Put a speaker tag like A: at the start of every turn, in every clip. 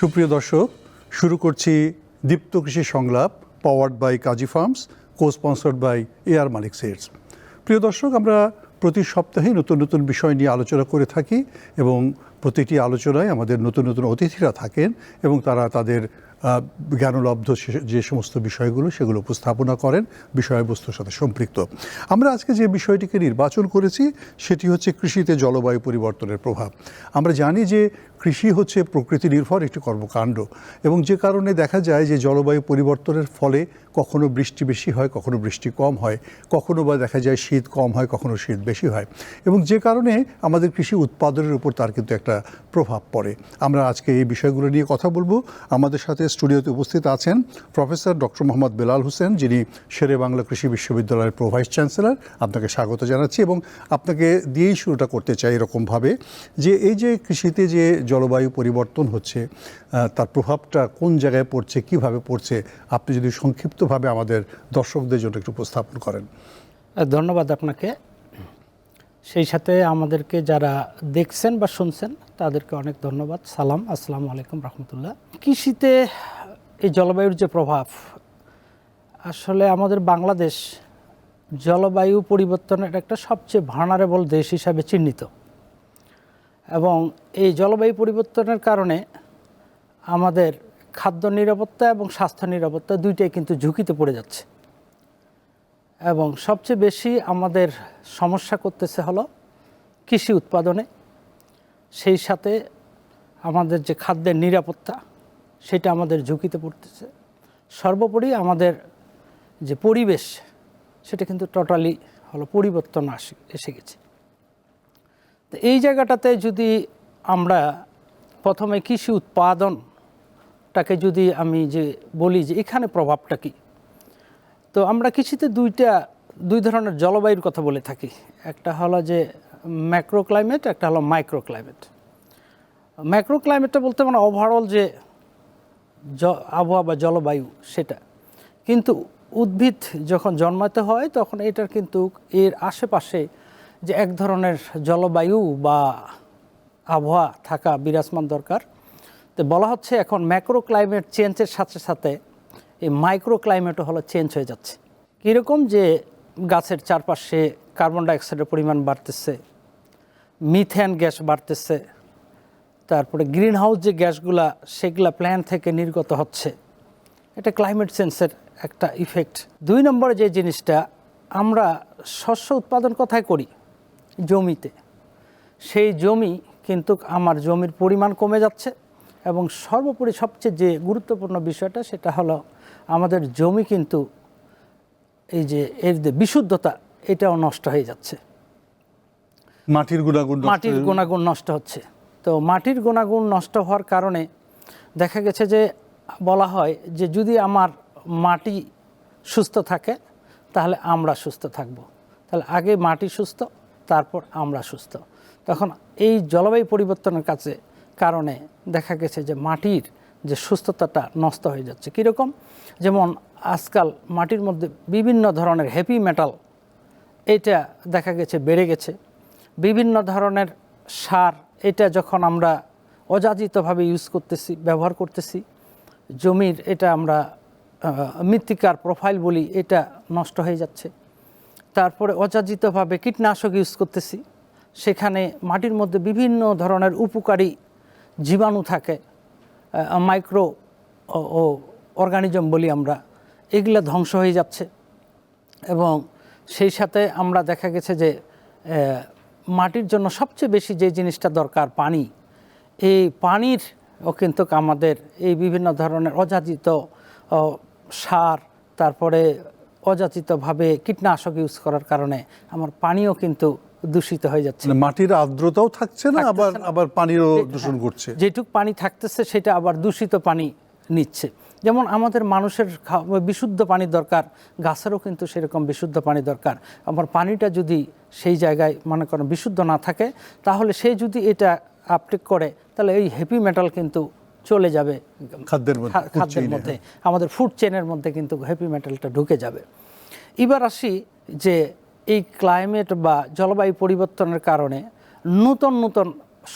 A: সুপ্রিয় দর্শক, শুরু করছি দীপ্ত কৃষি সংলাপ powered by Kazi farms co sponsored by AR Malik seeds প্রিয় দর্শক, আমরা প্রতি সপ্তাহে নতুন নতুন বিষয় নিয়ে আলোচনা করে থাকি এবং প্রতিটি আলোচনায় আমাদের নতুন নতুন অতিথিরা থাকেন এবং তারা তাদের জ্ঞানলব্ধ যে সমস্ত বিষয়গুলো সেগুলো উপস্থাপনা করেন, বিষয়বস্তুর সাথে সম্পৃক্ত। আমরা আজকে যে বিষয়টিকে নির্বাচন করেছি, সেটি হচ্ছে কৃষিতে জলবায়ু পরিবর্তনের প্রভাব। আমরা জানি যে কৃষি হচ্ছে প্রকৃতি নির্ভর একটি কর্মকাণ্ড এবং যে কারণে দেখা যায় যে জলবায়ু পরিবর্তনের ফলে কখনো বৃষ্টি বেশি হয়, কখনো বৃষ্টি কম হয়, কখনো বা দেখা যায় শীত কম হয়, কখনো শীত বেশি হয় এবং যে কারণে আমাদের কৃষি উৎপাদনের উপর তার কিন্তু একটা প্রভাব পড়ে। আমরা আজকে এই বিষয়গুলো নিয়ে কথা বলব। আমাদের সাথে স্টুডিওতে উপস্থিত আছেন প্রফেসর ডক্টর মোহাম্মদ বেলাল হোসেন, যিনি শেরে বাংলা কৃষি বিশ্ববিদ্যালয়ের প্রো ভাইস চ্যান্সেলর। আপনাকে স্বাগত জানাচ্ছি এবং আপনাকে দিয়েই শুরুটা করতে চাই এরকমভাবে যে এই যে কৃষিতে যে জলবায়ু পরিবর্তন হচ্ছে তার প্রভাবটা কোন জায়গায় পড়ছে, কীভাবে পড়ছে, আপনি যদি সংক্ষিপ্তভাবে আমাদের দর্শকদের জন্য একটু উপস্থাপন করেন।
B: ধন্যবাদ আপনাকে। সেই সাথে আমাদেরকে যারা দেখছেন বা শুনছেন, তাদেরকে অনেক ধন্যবাদ। সালাম, আসসালামু আলাইকুম রহমতুল্লাহ। কৃষিতে এই জলবায়ুর যে প্রভাব, আসলে আমাদের বাংলাদেশ জলবায়ু পরিবর্তনের একটা সবচেয়ে ভার্নারেবল দেশ হিসাবে চিহ্নিত। এবং এই জলবায়ু পরিবর্তনের কারণে আমাদের খাদ্য নিরাপত্তা এবং স্বাস্থ্য নিরাপত্তা দুইটাই কিন্তু ঝুঁকিতে পড়ে যাচ্ছে। এবং সবচেয়ে বেশি আমাদের সমস্যা করতেছে হলো কৃষি উৎপাদনে। সেই সাথে আমাদের যে খাদ্যের নিরাপত্তা, সেটা আমাদের ঝুঁকিতে পড়তেছে। সর্বোপরি আমাদের যে পরিবেশ, সেটা কিন্তু টোটালি হলো পরিবর্তন আসে, এসে গেছে। এই জায়গাটাতে যদি আমরা প্রথমে কৃষি উৎপাদনটাকে যদি আমি যে বলি যে এখানে প্রভাবটা কী, তো আমরা কৃষিতে দুইটা, দুই ধরনের জলবায়ুর কথা বলে থাকি। একটা হলো যে ম্যাক্রো ক্লাইমেট একটা হলো মাইক্রো ক্লাইমেট ম্যাক্রো ক্লাইমেটটা বলতে মানে ওভারঅল যে আবহাওয়া বা জলবায়ু সেটা। কিন্তু উদ্ভিদ যখন জন্মাতে হয় তখন এটার কিন্তু এর আশেপাশে যে এক ধরনের জলবায়ু বা আবহাওয়া থাকা বিরাজমান দরকার। তো বলা হচ্ছে এখন ম্যাক্রো ক্লাইমেট চেঞ্জের সাথে সাথে এই মাইক্রো ক্লাইমেটও হলো চেঞ্জ হয়ে যাচ্ছে। কীরকম যে গাছের চারপাশে কার্বন ডাইঅক্সাইডের পরিমাণ বাড়তেছে মিথেন গ্যাস বাড়তেছে, তারপরে গ্রিন হাউস যে গ্যাসগুলা সেগুলা প্ল্যান থেকে নির্গত হচ্ছে, এটা ক্লাইমেট চেঞ্জের একটা ইফেক্ট দুই নম্বরে যে জিনিসটা, আমরা শস্য উৎপাদন কোথায় করি। জমিতে। সেই জমি কিন্তু আমার জমির পরিমাণ কমে যাচ্ছে এবং সর্বোপরি সবচেয়ে যে গুরুত্বপূর্ণ বিষয়টা সেটা হলো আমাদের জমি কিন্তু এই যে এর যে বিশুদ্ধতা এটাও নষ্ট হয়ে যাচ্ছে।
A: মাটির গুণাগুণ
B: মাটির গুণাগুণ নষ্ট হচ্ছে। তো মাটির গুণাগুণ নষ্ট হওয়ার কারণে দেখা গেছে যে বলা হয় যে যদি আমার মাটি সুস্থ থাকে তাহলে আমরা সুস্থ থাকব। তাহলে আগে মাটি সুস্থ তারপর আমরা সুস্থ। তখন এই জলবায়ু পরিবর্তনের কাছে, কারণে দেখা গেছে যে মাটির যে সুস্থতাটা নষ্ট হয়ে যাচ্ছে। কীরকম? যেমন আজকাল মাটির মধ্যে বিভিন্ন ধরনের হেভি মেটাল এটা দেখা গেছে বেড়ে গেছে। বিভিন্ন ধরনের সার, এটা যখন আমরা অযাচিতভাবে ইউজ করতেছি, ব্যবহার করতেছি, জমির এটা আমরা মৃত্তিকার প্রোফাইল বলি, এটা নষ্ট হয়ে যাচ্ছে। তারপরে অযাচিতভাবে কীটনাশক ইউজ করতেছি। সেখানে মাটির মধ্যে বিভিন্ন ধরনের উপকারী জীবাণু থাকে মাইক্রো ও অর্গানিজম বলি আমরা, এগুলো ধ্বংস হয়ে যাচ্ছে। এবং সেই সাথে আমরা দেখা গেছে যে মাটির জন্য সবচেয়ে বেশি যে জিনিসটা দরকার, পানি। এই পানির কিন্তু আমাদের এই বিভিন্ন ধরনের অযাচিত সার, তারপরে অযাচিতভাবে কীটনাশক ইউজ করার কারণে আমার পানিও কিন্তু দূষিত হয়ে যাচ্ছে।
A: মানে মাটির আর্দ্রতাও থাকছে না আবার আবার পানিরও দূষণ করছে
B: যেটুক পানি থাকতেছে সেটা আবার দূষিত পানি নিচ্ছে। যেমন আমাদের মানুষের বিশুদ্ধ পানি দরকার গাছেরও কিন্তু সেরকম বিশুদ্ধ পানি দরকার। আমার পানিটা যদি সেই জায়গায় মনে করেন বিশুদ্ধ না থাকে তাহলে সে যদি এটা আপটেক করে তাহলে এই হেভি মেটাল কিন্তু চলে যাবে
A: খাদ্যের মধ্যে,
B: খাদ্যের মধ্যে আমাদের ফুড চেনের মধ্যে কিন্তু হেভি মেটালটা ঢুকে যাবে। এবার আসি যে এই ক্লাইমেট বা জলবায়ু পরিবর্তনের কারণে নূতন নূতন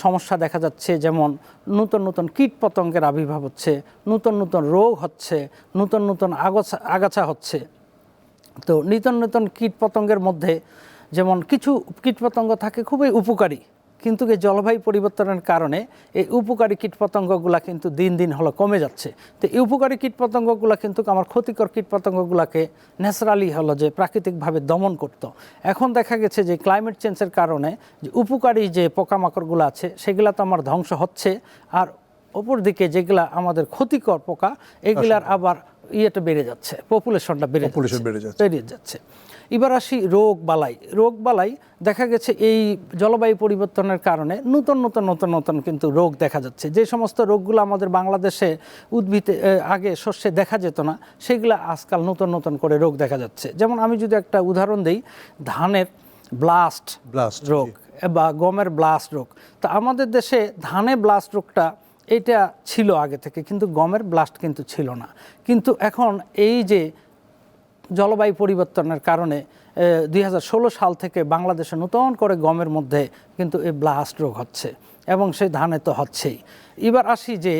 B: সমস্যা দেখা যাচ্ছে যেমন নূতন নতুন কীট পতঙ্গের আবির্ভাব হচ্ছে নূতন নতুন রোগ হচ্ছে নূতন নতুন আগাছা আগাছা হচ্ছে। তো নিতন নূতন কীট পতঙ্গের মধ্যে যেমন কিছু কীট পতঙ্গ থাকে খুবই উপকারী। কিন্তু এই জলবায়ু পরিবর্তনের কারণে এই উপকারী কীটপতঙ্গগুলা কিন্তু দিন দিন হলো কমে যাচ্ছে তো এই উপকারী কীটপতঙ্গগুলা কিন্তু আমার ক্ষতিকর কীটপতঙ্গগুলাকে ন্যাচারালি হলো যে প্রাকৃতিকভাবে দমন করত। এখন দেখা গেছে যে ক্লাইমেট চেঞ্জের কারণে যে উপকারী যে পোকামাকড়গুলো আছে সেগুলা তো আমার ধ্বংস হচ্ছে আর অপরদিকে যেগুলা আমাদের ক্ষতিকর পোকা এগুলার আবার ইয়েটা বেড়ে যাচ্ছে পপুলেশনটা বেড়ে
A: বেড়ে যাচ্ছে।
B: বেড়ে যাচ্ছে এবার আসি রোগ বালাই। রোগ বালাই দেখা গেছে এই জলবায়ু পরিবর্তনের কারণে নতুন নতুন নতুন নতুন কিন্তু রোগ দেখা যাচ্ছে। যে সমস্ত রোগগুলো আমাদের বাংলাদেশে উদ্ভিদে আগে শস্যে দেখা যেত না সেগুলো আজকাল নতুন নতুন করে রোগ দেখা যাচ্ছে। যেমন আমি যদি একটা উদাহরণ দিই ধানের ব্লাস্ট
A: ব্লাস্ট
B: রোগ বা গমের ব্লাস্ট রোগ। তো আমাদের দেশে ধানে ব্লাস্ট রোগটা এটা ছিল আগে থেকে কিন্তু গমের ব্লাস্ট কিন্তু ছিল না। কিন্তু এখন এই যে জলবায়ু পরিবর্তনের কারণে দুই হাজার ষোলো সাল থেকে বাংলাদেশে নতুন করে গমের মধ্যে কিন্তু এই ব্লাস্ট রোগ হচ্ছে এবং সে ধানে তো হচ্ছেই। এবার আসি যে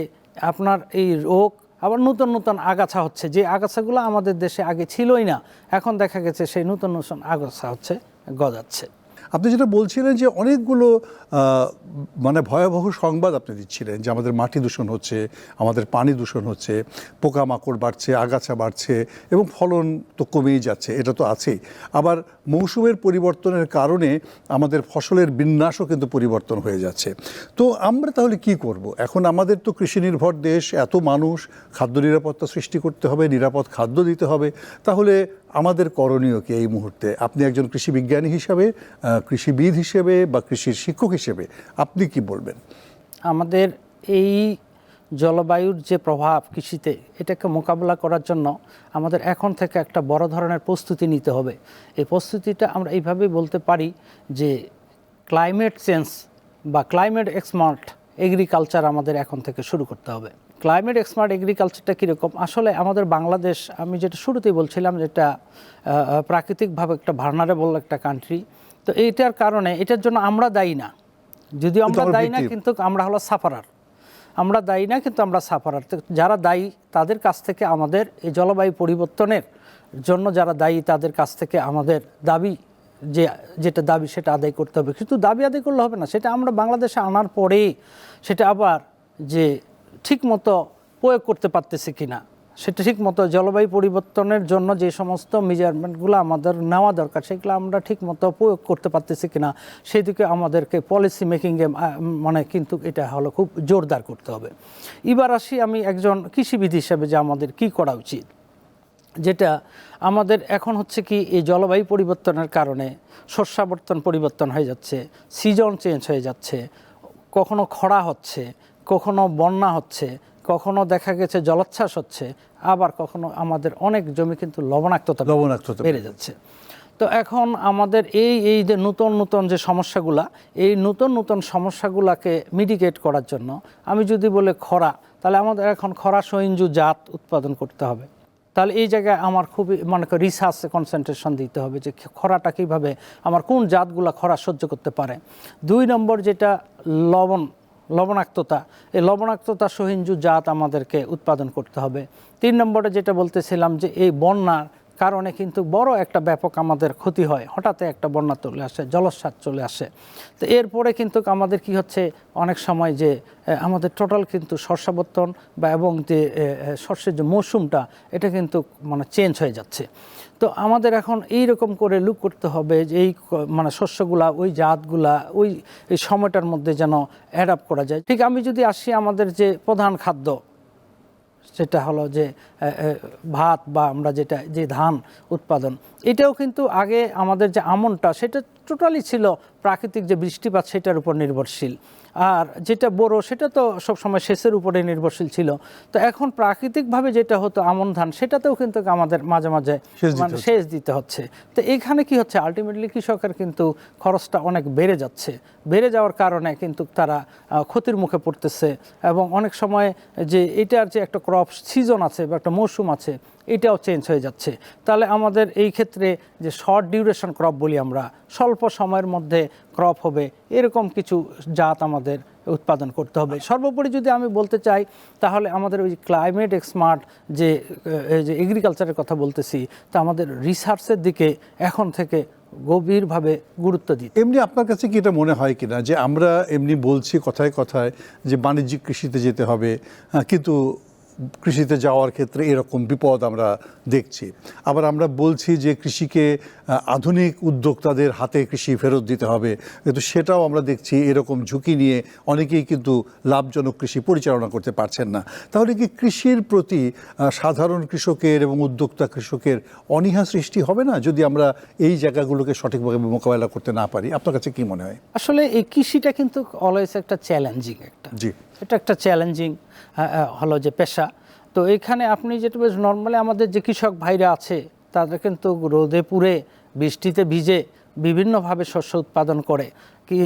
B: আপনার এই রোগ, আবার নতুন নতুন আগাছা হচ্ছে, যে আগাছাগুলো আমাদের দেশে আগে ছিলই না, এখন দেখা গেছে সেই নতুন নতুন আগাছা হচ্ছে, গজাচ্ছে।
A: আপনি যেটা বলছিলেন যে অনেকগুলো মানে ভয়াবহ সংবাদ আপনি দিচ্ছিলেন যে আমাদের মাটি দূষণ হচ্ছে, আমাদের পানি দূষণ হচ্ছে, পোকামাকড় বাড়ছে, আগাছা বাড়ছে এবং ফলন তো কমেই যাচ্ছে, এটা তো আছেই। আবার মৌসুমের পরিবর্তনের কারণে আমাদের ফসলের বিন্যাসও কিন্তু পরিবর্তন হয়ে যাচ্ছে। তো আমরা তাহলে কি করব? এখন আমাদের তো কৃষি নির্ভর দেশ, এত মানুষ, খাদ্য নিরাপত্তা সৃষ্টি করতে হবে, নিরাপদ খাদ্য দিতে হবে। তাহলে আমাদের করণীয় কি এই মুহূর্তে? আপনি একজন কৃষি বিজ্ঞানী হিসাবে কৃষিবিদ হিসেবে বা কৃষির শিক্ষক হিসেবে আপনি কি বলবেন?
B: আমাদের এই জলবায়ুর যে প্রভাব কৃষিতে, এটাকে মোকাবিলা করার জন্য আমাদের এখন থেকে একটা বড় ধরনের প্রস্তুতি নিতে হবে। এই প্রস্তুতিটা আমরা এইভাবেই বলতে পারি যে ক্লাইমেট চেঞ্জ বা ক্লাইমেট এক্সমার্ট এগ্রিকালচার আমাদের এখন থেকে শুরু করতে হবে। ক্লাইমেট এক্সমার্ট এগ্রিকালচারটা কীরকম? আসলে আমাদের বাংলাদেশ আমি যেটা শুরুতেই বলছিলাম যেটা প্রাকৃতিকভাবে একটা ভার্নারেবল একটা কান্ট্রি তো এইটার কারণে এটার জন্য আমরা দায়ী না। যদিও আমরা দায়ী না কিন্তু আমরা হলো সাফারার আমরা দায়ী না কিন্তু আমরা সাফারার তো যারা দায়ী তাদের কাছ থেকে আমাদের এই জলবায়ু পরিবর্তনের জন্য যারা দায়ী তাদের কাছ থেকে আমাদের দাবি যে যেটা দাবি সেটা আদায় করতে হবে। কিন্তু দাবি আদায় করলে হবে না সেটা আমরা বাংলাদেশে আনার পরে সেটা আবার যে ঠিকমতো প্রয়োগ করতে পারতেছি কিনা, সেটা ঠিক মতো জলবায়ু পরিবর্তনের জন্য যে সমস্ত মেজারমেন্টগুলো আমাদের নেওয়া দরকার, সেগুলো আমরা ঠিক মতো প্রয়োগ করতে পারতেছি কিনা, সেই দিকে আমাদেরকে পলিসি মেকিংয়ে মানে কিন্তু এটা হলো খুব জোরদার করতে হবে। এবার আসি আমি একজন কৃষিবিদ হিসাবে যে আমাদের কি করা উচিত, যেটা আমাদের এখন হচ্ছে কি এই জলবায়ু পরিবর্তনের কারণে শস্যাবর্তন পরিবর্তন হয়ে যাচ্ছে সিজন চেঞ্জ হয়ে যাচ্ছে, কখনো খরা হচ্ছে কখনো বন্যা হচ্ছে কখনো দেখা গেছে জলোচ্ছ্বাস হচ্ছে আবার কখনো আমাদের অনেক জমি কিন্তু লবণাক্ততা
A: লবণাক্ততা
B: বেড়ে যাচ্ছে। তো এখন আমাদের এই এই যে নতুন নতুন যে সমস্যাগুলা এই নতুন নতুন সমস্যাগুলাকে মিডিকেট করার জন্য আমি যদি বলে খরা তাহলে আমাদের এখন খরা সহিঞ্জু জাত উৎপাদন করতে হবে। তাহলে এই জায়গায় আমার খুবই মনে রিসার্চে কনসেন্ট্রেশন দিতে হবে যে খরাটা কীভাবে আমার কোন জাতগুলা খরা সহ্য করতে পারে। দুই নম্বর যেটা লবণ লবণাক্ততা। এই লবণাক্ততা সহিঞ্জু জাত আমাদেরকে উৎপাদন করতে হবে। তিন নম্বরে যেটা বলতেছিলাম যে এই বন্যার কারণে কিন্তু বড় একটা ব্যাপক আমাদের ক্ষতি হয়। হঠাৎ একটা বন্যা চলে আসে জলস্বাদ চলে আসে। তো এরপরে কিন্তু আমাদের কি হচ্ছে, অনেক সময় যে আমাদের টোটাল কিন্তু শস্যাবর্তন বা এবং যে শস্যের যে মৌসুমটা, এটা কিন্তু মানে চেঞ্জ হয়ে যাচ্ছে। তো আমাদের এখন এই রকম করে লুক করতে হবে যে, এই মানে শস্যগুলা, ওই জাতগুলা, ওই, এই সময়টার মধ্যে যেন অ্যাডাপ্ট করা যায়। ঠিক আমি যদি আসি আমাদের যে প্রধান খাদ্য, সেটা হলো যে ভাত বা আমরা যেটা যে ধান উৎপাদন এটাও কিন্তু আগে আমাদের যে আমনটা সেটা টোটালি ছিল প্রাকৃতিক যে বৃষ্টিপাত সেটার উপর নির্ভরশীল। আর যেটা বড় সেটা তো সবসময় সেচের উপরে নির্ভরশীল ছিল। তো এখন প্রাকৃতিকভাবে যেটা হতো আমন ধান সেটাতেও কিন্তু আমাদের মাঝে মাঝে
A: সেচ দিতে
B: মানে
A: হচ্ছে।
B: তো এখানে কি হচ্ছে? আলটিমেটলি কৃষকের কিন্তু খরচটা অনেক বেড়ে যাচ্ছে। বেড়ে যাওয়ার কারণে কিন্তু তারা ক্ষতির মুখে পড়তেছে। এবং অনেক সময় যে এটার যে একটা ক্রপ সিজন আছে বা একটা মৌসুম আছে এটাও চেঞ্জ হয়ে যাচ্ছে। তাহলে আমাদের এই ক্ষেত্রে যে শর্ট ডিউরেশন ক্রপ বলি আমরা স্বল্প সময়ের মধ্যে ক্রপ হবে এরকম কিছু জাত আমাদের উৎপাদন করতে হবে। সর্বোপরি যদি আমি বলতে চাই তাহলে আমাদের ওই ক্লাইমেট এক্সমার্ট যে যে এগ্রিকালচারের কথা বলতেছি তা আমাদের রিসার্চের দিকে এখন থেকে গভীরভাবে গুরুত্ব দিতে।
A: এমনি আপনার কাছে কি এটা মনে হয় কিনা? যে আমরা এমনি বলছি কথায় কথায় যে বাণিজ্যিক কৃষিতে যেতে হবে হ্যাঁ, কিন্তু কৃষিতে যাওয়ার ক্ষেত্রে এরকম বিপদ আমরা দেখছি। আবার আমরা বলছি যে কৃষিকে আধুনিক উদ্যোক্তাদের হাতে কৃষি ফেরত দিতে হবে। কিন্তু সেটাও আমরা দেখছি এরকম ঝুঁকি নিয়ে অনেকেই কিন্তু লাভজনক কৃষি পরিচালনা করতে পারছেন না। তাহলে কি কৃষির প্রতি সাধারণ কৃষকের এবং উদ্যোক্তা কৃষকের অনীহা সৃষ্টি হবে না? যদি আমরা এই জায়গাগুলোকে সঠিকভাবে মোকাবেলা করতে না পারি আপনার কাছে কি মনে হয়?
B: আসলে এই কৃষিটা কিন্তু অলওয়েজ একটা চ্যালেঞ্জিং একটা।
A: জি।
B: এটা একটা চ্যালেঞ্জিং হলো যে পেশা। তো এখানে আপনি যেটা বেশ নর্মালি আমাদের যে কৃষক ভাইরা আছে, তাদের কিন্তু রোদে পুড়ে, বৃষ্টিতে ভিজে বিভিন্নভাবে শস্য উৎপাদন করে। কি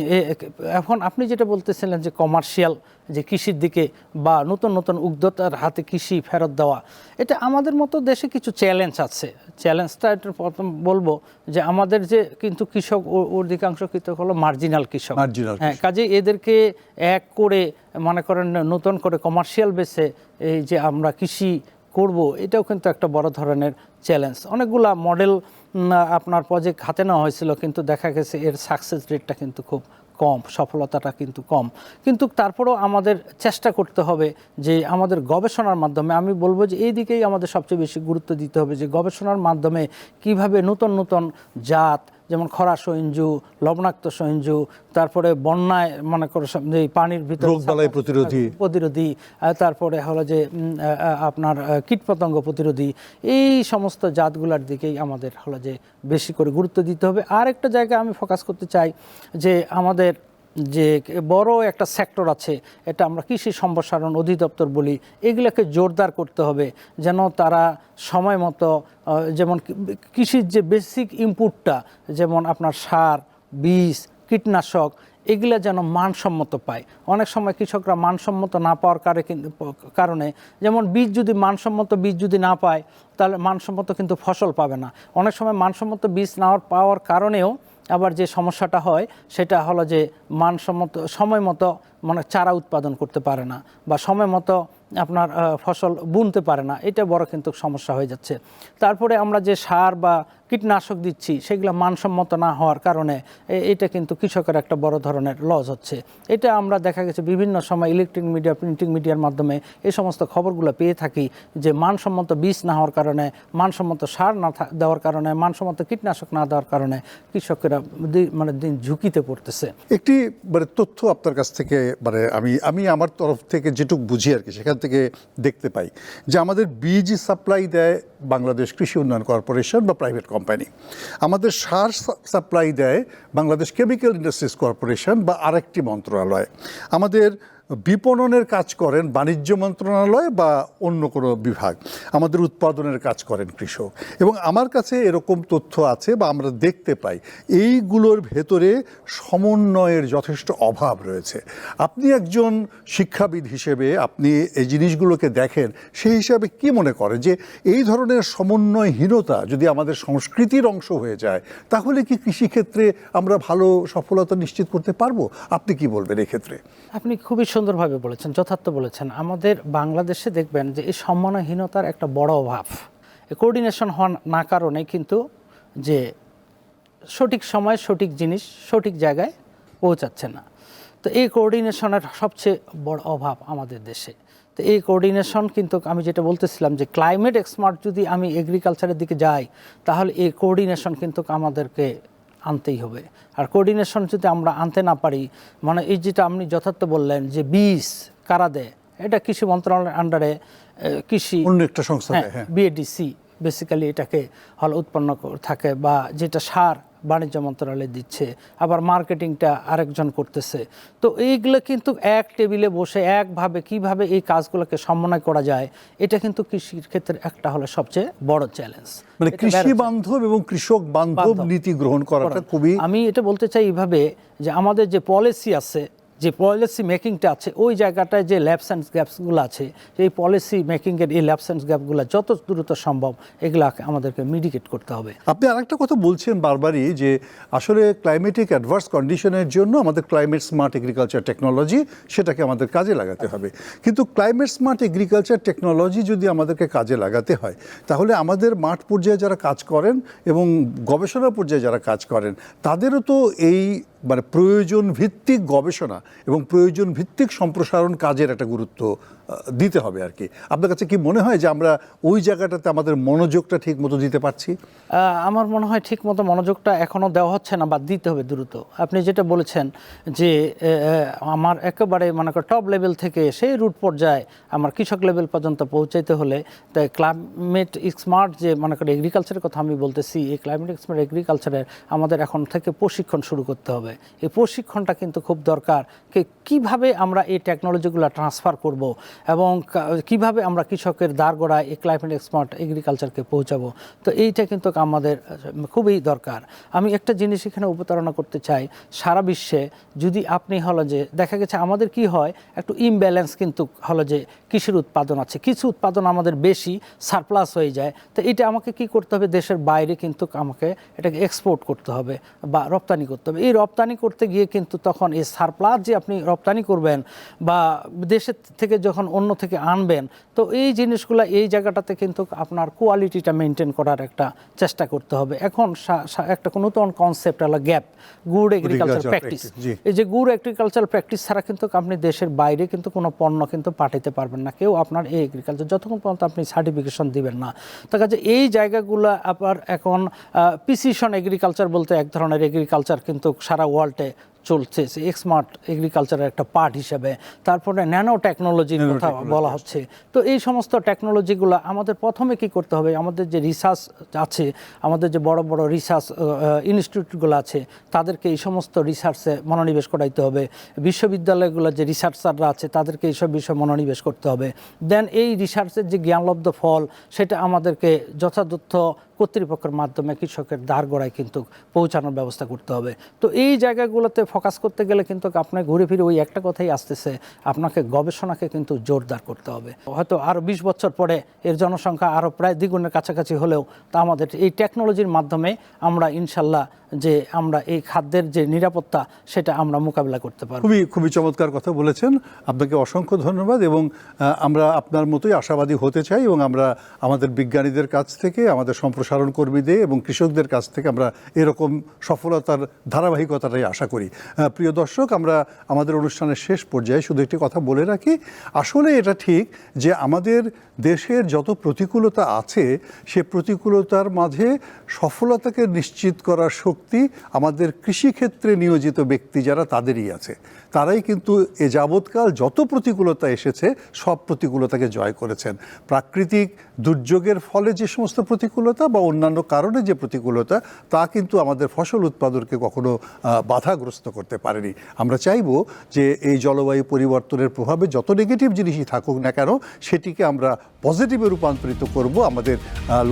B: এখন আপনি যেটা বলতেছিলেন যে কমার্শিয়াল যে কৃষির দিকে বা নতুন নতুন উদ্যোক্তার হাতে কৃষি ফেরত দেওয়া এটা আমাদের মতো দেশে কিছু চ্যালেঞ্জ আছে। চ্যালেঞ্জটা এটা প্রথম বলব যে আমাদের যে কিন্তু কৃষক অধিকাংশ কৃষক হলো মার্জিনাল কৃষক। হ্যাঁ কাজে এদেরকে এক করে মনে করেন নতুন করে কমার্শিয়াল বেসে এই যে আমরা কৃষি করব এটাও কিন্তু একটা বড় ধরনের চ্যালেঞ্জ অনেকগুলা মডেল আপনার প্রজেক্ট হাতে নেওয়া হয়েছিল, কিন্তু দেখা গেছে এর সাকসেস রেটটা কিন্তু খুব কম, সফলতাটা কিন্তু কম। কিন্তু তারপরেও আমাদের চেষ্টা করতে হবে যে আমাদের গবেষণার মাধ্যমে, আমি বলব যে এই দিকেই আমাদের সবচেয়ে বেশি গুরুত্ব দিতে হবে যে গবেষণার মাধ্যমে কীভাবে নতুন নতুন জাত যেমন খরা সহিঞ্জু লবণাক্ত সহিঞ্জু তারপরে বন্যায় মনে করো যে পানির ভিতরে
A: প্রতিরোধী।
B: প্রতিরোধী তারপরে হলো যে আপনার কীটপতঙ্গ প্রতিরোধী এই সমস্ত জাতগুলার দিকেই আমাদের হলো যে বেশি করে গুরুত্ব দিতে হবে আর একটা জায়গায় আমি ফোকাস করতে চাই যে আমাদের যে বড় একটা সেক্টর আছে, এটা আমরা কৃষি সম্প্রসারণ অধিদপ্তর বলি, এগুলোকে জোরদার করতে হবে যেন তারা সময় মতো যেমন কৃষির যে বেসিক ইনপুটটা যেমন আপনার সার, বীজ, কীটনাশক, এগুলা যেন মানসম্মত পায়। অনেক সময় কৃষকরা মানসম্মত না পাওয়ার কারে কারণে, যেমন বীজ যদি মানসম্মত বীজ যদি না পায়, তাহলে মানসম্মত কিন্তু ফসল পাবে না। অনেক সময় মানসম্মত বীজ না পাওয়ার কারণেও আবার যে সমস্যাটা হয় সেটা হলো যে মানসম্মত সময় মতো মানে চারা উৎপাদন করতে পারে না বা সময় মতো আপনার ফসল বুনতে পারে না, এটা বড় কিন্তু সমস্যা হয়ে যাচ্ছে। তারপরে আমরা যে সার বা কীটনাশক দিচ্ছি, সেগুলো মানসম্মত না হওয়ার কারণে এটা কিন্তু কৃষকের একটা বড় ধরনের লস হচ্ছে। এটা আমরা দেখা গেছে বিভিন্ন সময় ইলেকট্রিক মিডিয়া প্রিন্টিং মিডিয়ার মাধ্যমে এই সমস্ত খবরগুলো পেয়ে থাকি যে মানসম্মত বীজ না হওয়ার কারণে, মানসম্মত সার না দেওয়ার কারণে, মানসম্মত কীটনাশক না দেওয়ার কারণে কৃষকেরা মানে দিন ঝুঁকিতে পড়তেছে।
A: একটি মানে তথ্য আপনার কাছ থেকে মানে আমি আমি আমার তরফ থেকে যেটুক বুঝি আর কি, সেখান থেকে দেখতে পাই যে আমাদের বীজ সাপ্লাই দেয় বাংলাদেশ কৃষি উন্নয়ন কর্পোরেশন বা প্রাইভেট কোম্পানি আমাদের সার সাপ্লাই দেয় বাংলাদেশ কেমিক্যাল ইন্ডাস্ট্রিজ কর্পোরেশন বা আরেকটি মন্ত্রণালয়। আমাদের বিপণনের কাজ করেন বাণিজ্য মন্ত্রণালয় বা অন্য কোনো বিভাগ। আমাদের উৎপাদনের কাজ করেন কৃষক। এবং আমার কাছে এরকম তথ্য আছে বা আমরা দেখতে পাই, এইগুলোর ভেতরে সমন্বয়ের যথেষ্ট অভাব রয়েছে। আপনি একজন শিক্ষাবিদ হিসেবে আপনি এই জিনিসগুলোকে দেখেন, সেই হিসাবে কি মনে করে যে এই ধরনের সমন্বয়হীনতা যদি আমাদের সংস্কৃতির অংশ হয়ে যায়, তাহলে কি কৃষিক্ষেত্রে আমরা ভালো সফলতা নিশ্চিত করতে পারব? আপনি কি বলবেন এক্ষেত্রে?
B: আপনি খুবই সুন্দরভাবে বলেছেন, যথার্থ বলেছেন। আমাদের বাংলাদেশে দেখবেন যে এই সম্মানহীনতার একটা বড় অভাব। কোঅর্ডিনেশন হওয়ার না কারণে কিন্তু যে সঠিক সময়, সঠিক জিনিস, সঠিক জায়গায় পৌঁছাচ্ছে না। তো এই কোঅর্ডিনেশনের সবচেয়ে বড় অভাব আমাদের দেশে। তো এই কোঅর্ডিনেশন কিন্তু আমি যেটা বলতেছিলাম যে ক্লাইমেট এক্সমার্ট যদি আমি এগ্রিকালচারের দিকে যাই, তাহলে এই কোঅর্ডিনেশন কিন্তু আমাদেরকে আনতেই হবে। আর কোঅর্ডিনেশন যদি আমরা আনতে না পারি মানে এই যেটা আপনি যথার্থ বললেন যে বীজ কারা দেয় এটা কৃষি মন্ত্রণালয়ের আন্ডারে কৃষি
A: অন্য একটা সংস্থা
B: হ্যাঁ
A: হ্যাঁ।
B: বিএডিসি বেসিক্যালি এটাকে হল উৎপন্ন থাকে বা যেটা সার বাণিজ্য মন্ত্রণালয় দিচ্ছে আবার মার্কেটিংটা আরেকজন করতেছে তো এইগুলো কিন্তু এক টেবিলে বসে একভাবে কীভাবে এই কাজগুলোকে সমন্বয় করা যায় এটা কিন্তু কৃষির ক্ষেত্রে একটা হলো সবচেয়ে বড় চ্যালেঞ্জ
A: মানে কৃষি বান্ধব এবং কৃষক বান্ধব। নীতি গ্রহণ করাটা খুবই
B: আমি এটা বলতে চাই এইভাবে যে আমাদের যে পলিসি আছে যে পলিসি মেকিংটা আছে, ওই জায়গাটায় যে ল্যাবস অ্যান্ড গ্যাপসগুলো আছে এই পলিসি মেকিংয়ের এই ল্যাবস অ্যান্ড গ্যাপগুলো যত দ্রুত সম্ভব এগুলাকে আমাদেরকে মিডিকেট করতে হবে।
A: আপনি আরেকটা কথা বলছেন বারবারই যে আসলে ক্লাইমেটিক অ্যাডভার্স কন্ডিশনের জন্য আমাদের ক্লাইমেট স্মার্ট এগ্রিকালচার টেকনোলজি সেটাকে আমাদের কাজে লাগাতে হবে। কিন্তু ক্লাইমেট স্মার্ট এগ্রিকালচার টেকনোলজি যদি আমাদেরকে কাজে লাগাতে হয়, তাহলে আমাদের মাঠ পর্যায়ে যারা কাজ করেন এবং গবেষণা পর্যায়ে যারা কাজ করেন, তাদেরও তো এই মানে প্রয়োজন ভিত্তিক গবেষণা এবং প্রয়োজন ভিত্তিক সম্প্রসারণ কাজের একটা গুরুত্ব দিতে হবে আর কি। আপনার কাছে কি মনে হয় যে আমরা ওই জায়গাটাতে আমাদের মনোযোগটা ঠিক মতো দিতে পারছি?
B: আমার মনে হয় ঠিক মতো মনোযোগটা এখনও দেওয়া হচ্ছে না বা দিতে হবে দ্রুত। আপনি যেটা বলেছেন যে আমার একেবারে মনে কর টপ লেভেল থেকে সেই রুট পর্যায়ে আমার কৃষক লেভেল পর্যন্ত পৌঁছাইতে হলে, তাই ক্লাইমেট স্মার্ট যে মনে করি এগ্রিকালচারের কথা আমি বলতেছি, এই ক্লাইমেট স্মার্ট এগ্রিকালচারের আমাদের এখন থেকে প্রশিক্ষণ শুরু করতে হবে। এই প্রশিক্ষণটা কিন্তু খুব দরকার কীভাবে আমরা এই টেকনোলজিগুলো ট্রান্সফার করব এবং কীভাবে আমরা কৃষকের দ্বার গোড়ায় এই ক্লাইমেট স্মার্ট এগ্রিকালচারকে পৌঁছাবো। তো এইটা কিন্তু আমাদের খুবই দরকার। আমি একটা জিনিস এখানে উপতারণা করতে চাই। সারা বিশ্বে যদি আপনি হলো যে, দেখা গেছে আমাদের কি হয়, একটু ইমব্যালেন্স কিন্তু হলো যে, কৃষির উৎপাদন আছে। কিছু উৎপাদন আমাদের বেশি সারপ্লাস হয়ে যায়। তো এটা আমাকে কি করতে হবে? দেশের বাইরে কিন্তু আমাকে এটাকে এক্সপোর্ট করতে হবে বা রপ্তানি করতে হবে। এই রপ্তানি করতে গিয়ে কিন্তু তখন এই সারপ্লাস যে আপনি রপ্তানি করবেন বা দেশের থেকে যখন অন্য থেকে আনবেন তো এই জিনিসগুলো এই জায়গাটাতে কিন্তু আপনার কোয়ালিটিটা মেনটেন করার একটা চেষ্টা করতে হবে। এখন একটা নতুন কনসেপ্ট হলো গ্যাপ গুড এগ্রিকালচার প্র্যাকটিস এই যে গুড এগ্রিকালচার প্র্যাকটিস ছাড়া কিন্তু আপনি দেশের বাইরে কিন্তু কোনো পণ্য কিন্তু পাঠাতে পারবেন না। কেউ আপনার এই এগ্রিকালচার যতক্ষণ পর্যন্ত আপনি সার্টিফিকেশন দিবেন না। তো কাজে এই জায়গাগুলো আবার এখন পিসিশন এগ্রিকালচার বলতে এক ধরনের এগ্রিকালচার কিন্তু সারা வால்ட்டு চলছে এক্সমার্ট এগ্রিকালচারের একটা পার্ট হিসেবে। তারপরে ন্যানো টেকনোলজির কথা বলা হচ্ছে। তো এই সমস্ত টেকনোলজিগুলো আমাদের প্রথমে কি করতে হবে? আমাদের যে রিসার্চ আছে আমাদের যে বড় বড় রিসার্চ ইনস্টিটিউটগুলো আছে তাদেরকে এই সমস্ত রিসার্চে মনোনিবেশ করাইতে হবে। বিশ্ববিদ্যালয়গুলো যে রিসার্চাররা আছে তাদেরকে এইসব বিষয়ে মনোনিবেশ করতে হবে। দেন এই রিসার্চের যে জ্ঞানলব্ধ ফল সেটা আমাদেরকে যথাযথ কর্তৃপক্ষের মাধ্যমে কৃষকের দ্বার গোড়ায় কিন্তু পৌঁছানোর ব্যবস্থা করতে হবে। তো এই জায়গাগুলোতে ফোকাস করতে গেলে কিন্তু আপনার ঘুরে ফিরে ওই একটা কথাই আসতেছে, আপনাকে গবেষণাকে কিন্তু জোরদার করতে হবে। হয়তো আরও বিশ বছর পরে এর জনসংখ্যা আরও প্রায় দ্বিগুণের কাছাকাছি হলেও তা আমাদের এই টেকনোলজির মাধ্যমে আমরা ইনশাল্লাহ যে আমরা এই খাদ্যের যে নিরাপত্তা, সেটা আমরা মোকাবিলা করতে পারব।
A: খুবই খুবই চমৎকার কথা বলেছেন। আপনাকে অসংখ্য ধন্যবাদ এবং আমরা আপনার মতোই আশাবাদী হতে চাই এবং আমরা আমাদের বিজ্ঞানীদের কাছ থেকে, আমাদের সম্প্রসারণ কর্মীদের এবং কৃষকদের কাছ থেকে আমরা এরকম সফলতার ধারাবাহিকতাটাই আশা করি। প্রিয় দর্শক, আমরা আমাদের অনুষ্ঠানের শেষ পর্যায়ে শুধু একটি কথা বলে রাখি। আসলে এটা ঠিক যে আমাদের দেশের যত প্রতিকূলতা আছে, সে প্রতিকূলতার মাঝে সফলতাকে নিশ্চিত করার শক্তি আমাদের কৃষিক্ষেত্রে নিয়োজিত ব্যক্তি যারা, তাদেরই আছে। তারাই কিন্তু এ যাবৎকাল যত প্রতিকূলতা এসেছে, সব প্রতিকূলতাকে জয় করেছেন। প্রাকৃতিক দুর্যোগের ফলে যে সমস্ত প্রতিকূলতা বা অন্যান্য কারণে যে প্রতিকূলতা, তা কিন্তু আমাদের ফসল উৎপাদনকে কখনো বাধাগ্রস্ত করতে পারেনি। আমরা চাইব যে এই জলবায়ু পরিবর্তনের প্রভাবে যত নেগেটিভ জিনিসই থাকুক না কেন, সেটিকে আমরা পজিটিভে রূপান্তরিত করব আমাদের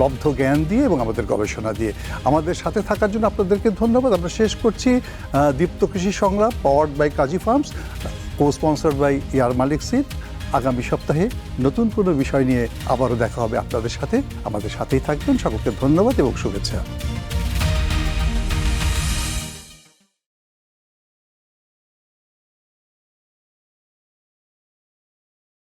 A: লব্ধ জ্ঞান দিয়ে এবং আমাদের গবেষণা দিয়ে। আমাদের সাথে থাকার জন্য আপনাদেরকে ধন্যবাদ। আমরা শেষ করছি দীপ্ত কৃষি সংলাপ powered by Kazi farms co sponsored by AR Malik seed আগামী সপ্তাহে নতুন কোনো বিষয় নিয়ে আবারও দেখা হবে আপনাদের সাথে। আমাদের সাথেই থাকবেন। সকলকে ধন্যবাদ এবং শুভেচ্ছা।